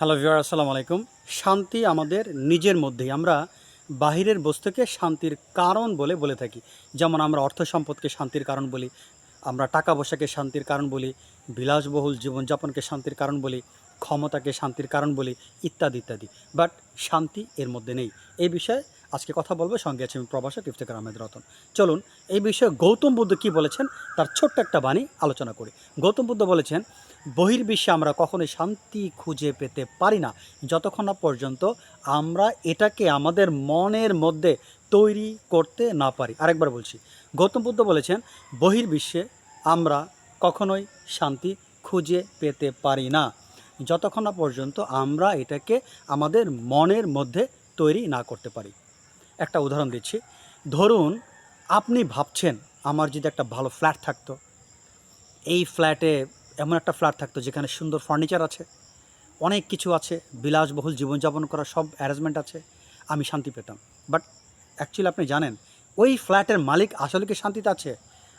Hello viewer আসসালামু আলাইকুম। শান্তি আমাদের নিজের মধ্যেই। আমরা বাহিরের বস্তুকে শান্তির কারণ বলে বলে থাকি। যেমন আমরা অর্থ সম্পদকে শান্তির কারণ বলি, আমরা টাকা পয়সাকে শান্তির কারণ বলি, বিলাসবহুল জীবনযাপনকে শান্তির কারণ বলি, ক্ষমতাকে শান্তির কারণ বলি, ইত্যাদি ইত্যাদি। বাট শান্তি এর মধ্যে নেই। এই বিষয়ে আজকে কথা বলব। সঙ্গে আছে আমি প্রবাসক ইফতেকার আহমেদ রতন। চলুন, এই বিষয়ে গৌতম বুদ্ধ কী বলেছেন, তার ছোট্ট একটা বাণী আলোচনা করি। গৌতম বুদ্ধ বলেছেন, বহির্বিশ্বে আমরা কখনোই শান্তি খুঁজে পেতে পারি না। যতক্ষণ না পর্যন্ত আমরা এটাকে আমাদের মনের মধ্যে তৈরি করতে না পারি। আরেকবার বলছি, গৌতম বুদ্ধ বলেছেন, বহির্বিশ্বে আমরা কখনোই শান্তি খুঁজে পেতে পারি না। যতক্ষণ না পর্যন্ত আমরা এটাকে আমাদের মনের মধ্যে তৈরি না করতে পারি। একটা উদাহরণ দিচ্ছি। ধরুন, আপনি ভাবছেন আমার যদি একটা ভালো ফ্ল্যাট থাকতো, এই ফ্ল্যাটে এমন একটা ফ্ল্যাট থাকতো যেখানে সুন্দর ফার্নিচার আছে, অনেক কিছু আছে, বিলাসবহুল জীবনযাপন করার সব অ্যারেঞ্জমেন্ট আছে, আমি শান্তি পেতাম। বাট অ্যাকচুয়ালি আপনি জানেন, ওই ফ্ল্যাটের মালিক আসলে কি শান্তিতে আছে?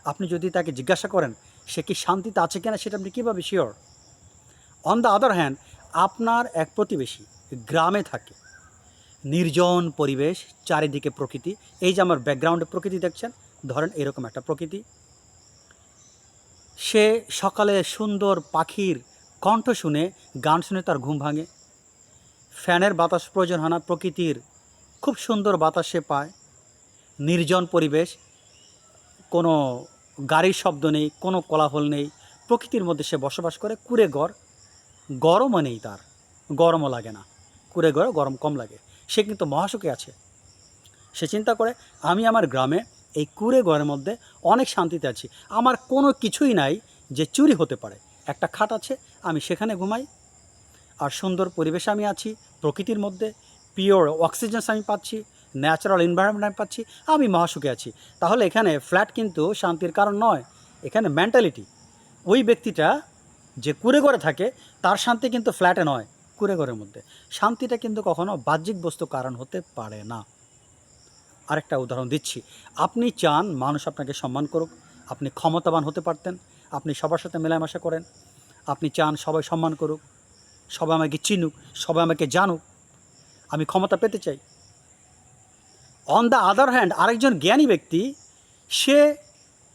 আপনি যদি তাকে জিজ্ঞাসা করেন, সে কি শান্তিতে আছে কিনা সেটা আপনি কীভাবে sure on the other hand আপনার এক প্রতিবেশী গ্রামে থাকে নির্জন পরিবেশ, চারিদিকে প্রকৃতি। এই যে আমার ব্যাকগ্রাউন্ডে প্রকৃতি দেখছেন, ধরেন এরকম একটা প্রকৃতি। সে সকালে সুন্দর পাখির কণ্ঠ শুনে, গান শুনে তার ঘুম ভাঙে। ফ্যানের বাতাস প্রয়োজন হয় না, প্রকৃতির খুব সুন্দর বাতাস সে পায়। নির্জন পরিবেশ, কোনো গাড়ির শব্দ নেই, কোনো কোলাহল নেই। প্রকৃতির মধ্যে সে বসবাস করে কুড়ে ঘর। গরমও নেই তার, গরমও লাগে না। কুড়ে ঘরে গরম কম লাগে। সে কিন্তু মহাসুখে আছে। সে চিন্তা করে, আমি আমার গ্রামে এই কুড়ে ঘরের মধ্যে অনেক শান্তিতে আছি। আমার কোনো কিছুই নাই যে চুরি হতে পারে। একটা খাট আছে, আমি সেখানে ঘুমাই। আর সুন্দর পরিবেশে আমি আছি, প্রকৃতির মধ্যে পিওর অক্সিজেন আমি পাচ্ছি, ন্যাচারাল এনভায়রনমেন্ট আমি পাচ্ছি, আমি মহাসুখে আছি। তাহলে এখানে ফ্ল্যাট কিন্তু শান্তির কারণ নয়, এখানে মেন্টালিটি। ওই ব্যক্তিটা যে কুড়ে ঘরে থাকে, তার শান্তি কিন্তু ফ্ল্যাটে নয়। কুড়ে ঘরের মধ্যে। শান্তিটা কিন্তু কখনো বাহ্যিক বস্তু কারণ হতে পারে না। আরেকটা উদাহরণ দিচ্ছি। আপনি চান মানুষ আপনাকে সম্মান করুক, আপনি ক্ষমতাবান হতে পারতেন, আপনি সবার সাথে মেলামেশা করেন, আপনি চান সবাই সম্মান করুক, সবাই আমাকে চিনুক, সবাই আমাকে জানুক, আমি ক্ষমতা পেতে চাই। অন দ্য আদার হ্যান্ড আরেকজন জ্ঞানী ব্যক্তি, সে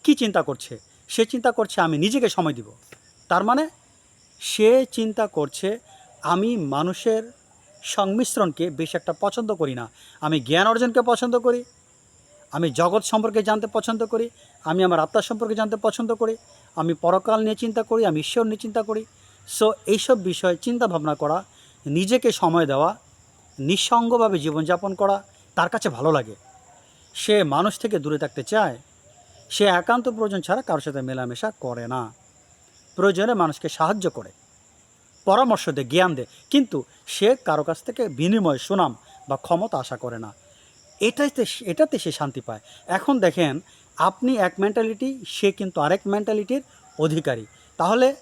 কি চিন্তা করছে? সে চিন্তা করছে, আমি নিজেকে সময় দিব। তার মানে সে চিন্তা করছে আমি মানুষের সংমিশ্রণকে বেশ একটা পছন্দ করি না। আমি জ্ঞান অর্জনকে পছন্দ করি। আমি জগৎ সম্পর্কে জানতে পছন্দ করি। আমি আমার আত্মা সম্পর্কে জানতে পছন্দ করি। আমি পরকাল নিয়ে চিন্তা করি। আমি ঈশ্বর নিয়ে চিন্তা করি। সো এইসব বিষয়ে চিন্তা ভাবনা করা, নিজেকে সময় দেওয়া, নিঃসঙ্গভাবে জীবনযাপন করা তার কাছে ভালো লাগে। সে মানুষ থেকে দূরে থাকতে চায়। সে একান্ত প্রয়োজন ছাড়া কারোর সাথে মেলামেশা করে না। প্রয়োজনে মানুষকে সাহায্য করে। পরামর্শ দেয়, জ্ঞান দেয়। কিন্তু সে কারও কাছ থেকে বিনিময়, সুনাম বা ক্ষমতা আশা করে না। এটাইতে এটাতে সে শান্তি পায়। এখন দেখেন, আপনি এক মেন্টালিটি সে কিন্তু আরেক মেন্টালিটির অধিকারী। তাহলে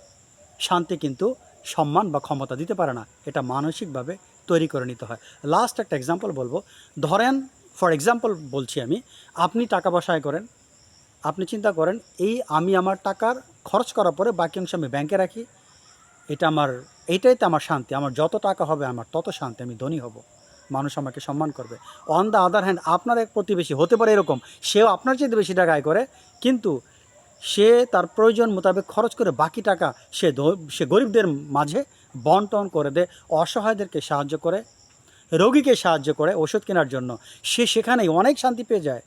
শান্তি কিন্তু সম্মান বা ক্ষমতা দিতে পারে না। এটা মানসিকভাবে তৈরি করে নিতে হয়। লাস্ট একটা এক্সাম্পল বলব। ধরেন ফর এক্সাম্পল বলছি আমি, আপনি টাকা পয়সা করেন, আপনি চিন্তা করেন, এই আমি আমার টাকার খরচ করার পরে বাকি অংশ আমি ব্যাংকে রাখি, এটা আমার এইটাই তো আমার শান্তি। আমার যত টাকা হবে, আমার তত শান্তি, আমি ধনী হব। মানুষ আমাকে সম্মান করবে। অন দ্য আদার হ্যান্ড আপনার এক প্রতিবেশী হতে পারে এরকম। সেও আপনার চেয়ে বেশি টাকা আয় করে, কিন্তু সে তার প্রয়োজন মোতাবেক খরচ করে বাকি টাকা সে সে গরিবদের মাঝে বন্টন করে দেয়, অসহায়দেরকে সাহায্য করে, রোগীকে সাহায্য করে ওষুধ কেনার জন্য। সে সেখানেই অনেক শান্তি পেয়ে যায়।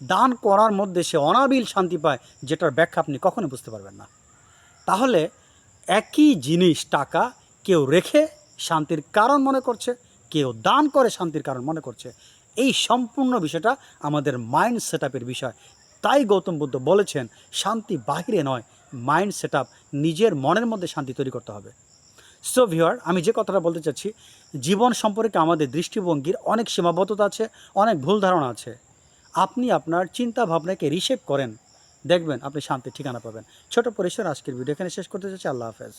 দান করার মধ্যে সে অনাবিল শান্তি পায়, যেটার ব্যাখ্যা আপনি কখনো বুঝতে পারবেন না। তাহলে একই জিনিস টাকা কেউ রেখে শান্তির কারণ মনে করছে, কেউ দান করে শান্তির কারণ মনে করছে। এই সম্পূর্ণ বিষয়টা আমাদের মাইন্ড সেট বিষয়। তাই গৌতম বুদ্ধ বলেছেন, শান্তি বাহিরে নয় মাইন্ড সেট নিজের মনের মধ্যে শান্তি তৈরি করতে হবে। সো ভিওয়ার আমি যে কথাটা বলতে চাচ্ছি, জীবন সম্পর্কে আমাদের দৃষ্টিভঙ্গির অনেক সীমাবদ্ধতা আছে, অনেক ভুল ধারণা আছে। আপনি আপনার চিন্তা ভাবনাকে রিশেপ করেন দেখবেন আপনি শান্তির ঠিকানা পাবেন। ছোট পরিসর, আজকের ভিডিও এখানে শেষ করতে চাচ্ছি আল্লাহ হাফেজ।